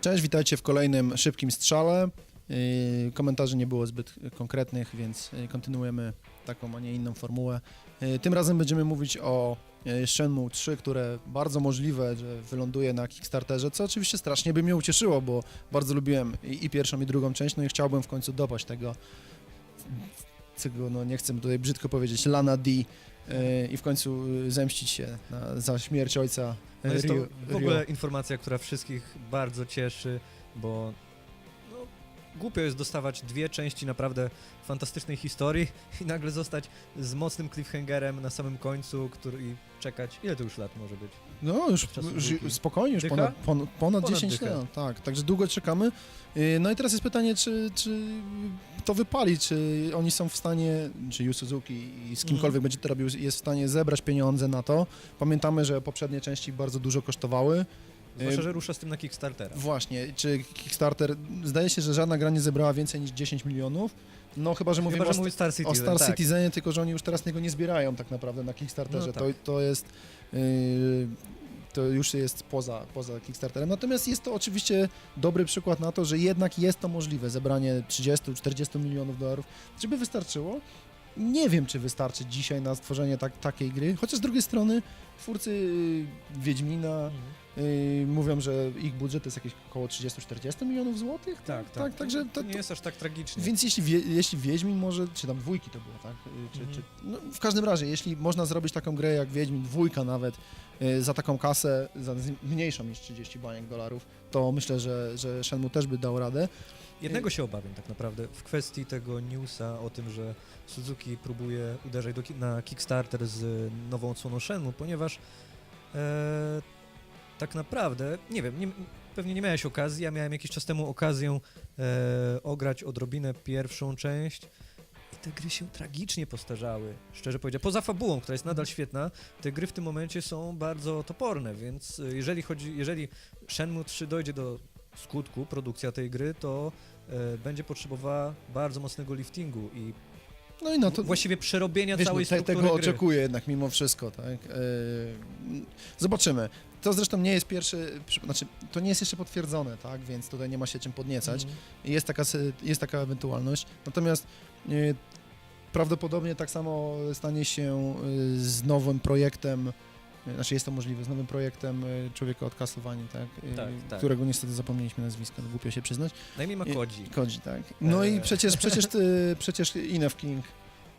Cześć, witajcie w kolejnym szybkim strzale. Komentarzy nie było zbyt konkretnych, więc yy, kontynuujemy taką, a nie inną formułę. Yy, Tym razem będziemy mówić o yy, Shenmue 3, które bardzo możliwe, że wyląduje na Kickstarterze, co oczywiście strasznie by mnie ucieszyło, bo bardzo lubiłem i, i pierwszą, i drugą część, no i chciałbym w końcu dopaść tego, tego no nie chcę tutaj brzydko powiedzieć, Lana D. yy, I w końcu yy, zemścić się na, za śmierć ojca No jest to w ogóle informacja, która wszystkich bardzo cieszy, bo głupio jest dostawać dwie części naprawdę fantastycznej historii i nagle zostać z mocnym cliffhangerem na samym końcu, który i czekać. Ile to już lat może być? No, już, spokojnie, już Dycha? ponad, ponad, ponad Ponad 10 dychę. lat, tak, także długo czekamy. Yy, No i teraz jest pytanie, czy, czy to wypali, czy oni są w stanie, czy Yu Suzuki i z kimkolwiek Mhm. będzie to robił, jest w stanie zebrać pieniądze na to. Pamiętamy, że poprzednie części bardzo dużo kosztowały. Zwłaszcza, Y, że rusza z tym na Kickstartera. Właśnie, czy Kickstarter, zdaje się, że żadna gra nie zebrała więcej niż 10 milionów. No chyba, że mówimy o, mówi Star Citizen, o Star tak. Citizenie, tylko że oni już teraz tego nie zbierają tak naprawdę na Kickstarterze. No to, tak. to jest. Yy, to już jest poza, poza Kickstarterem. Natomiast jest to oczywiście dobry przykład na to, że jednak jest to możliwe, zebranie 30-40 milionów dolarów. Czy by wystarczyło? Nie wiem, czy wystarczy dzisiaj na stworzenie tak, takiej gry, chociaż z drugiej strony twórcy yy, Wiedźmina Mhm. Yy, mówią, że ich budżet jest jakieś około 30-40 milionów złotych. Tak, tak. tak także to to, nie jest aż tak tragicznie. więc jeśli, wie, jeśli Wiedźmin może, czy tam dwójki to było, tak? Y, Czy, Mhm. czy, no, w każdym razie, jeśli można zrobić taką grę jak Wiedźmin, dwójka nawet, y, za taką kasę, za mniejszą niż 30 baniek dolarów, to myślę, że, że Shenmue też by dał radę. Jednego się obawiam tak naprawdę w kwestii tego newsa o tym, że Suzuki próbuje uderzać do, na Kickstarter z nową odsłoną Shenmue, ponieważ e, tak naprawdę, nie wiem, nie, pewnie nie miałeś okazji, ja miałem jakiś czas temu okazję e, ograć odrobinę pierwszą część i te gry się tragicznie postarzały, szczerze powiedziawszy. Poza fabułą, która jest nadal świetna, te gry w tym momencie są bardzo toporne, więc e, jeżeli chodzi, jeżeli Shenmue 3 dojdzie do skutku, produkcja tej gry, to e, będzie potrzebowała bardzo mocnego liftingu i No i na to, właściwie przerobienia wiesz, no, całej te, struktury tego gry. oczekuję jednak mimo wszystko, tak? Y, zobaczymy. To zresztą nie jest pierwszy, przy- znaczy, to nie jest jeszcze potwierdzone, tak? Więc tutaj nie ma się czym podniecać. Mhm. Jest taka, jest taka ewentualność. Natomiast y, prawdopodobnie tak samo stanie się y, z nowym projektem, znaczy jest to możliwe, z nowym projektem y, Człowieka od tak? Y, Tak, tak. Którego niestety zapomnieliśmy nazwiska, głupio się przyznać. Na imię ma I- Kodzi. Kodzi, tak. No i Eee. przecież, przecież, ty, przecież Inef King,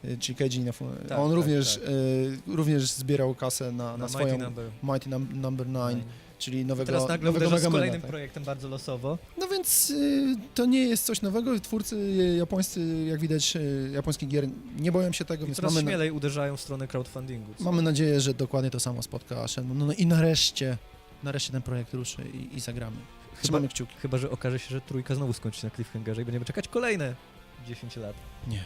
y, czy Keiji Inef, Tak, on tak, również, tak. y, również zbierał kasę na, na, Na swoją Mighty Number. Mighty Num- Number 9, czyli nowego, Teraz nagle nowego uderza z Megamana, kolejnym tak? projektem bardzo losowo. No więc y, to nie jest coś nowego. Twórcy y, japońscy, jak widać, y, japońskich gier nie boją się tego, I więc coraz mamy, śmielej uderzają w stronę crowdfundingu. co- mamy nadzieję, że dokładnie to samo spotka Shenmue. No, no i nareszcie, nareszcie ten projekt ruszy i, i zagramy. Chyba, Trzymamy kciuki. chyba, że okaże się, że trójka znowu skończy się na cliffhangerze i będziemy czekać kolejne 10 lat. Nie.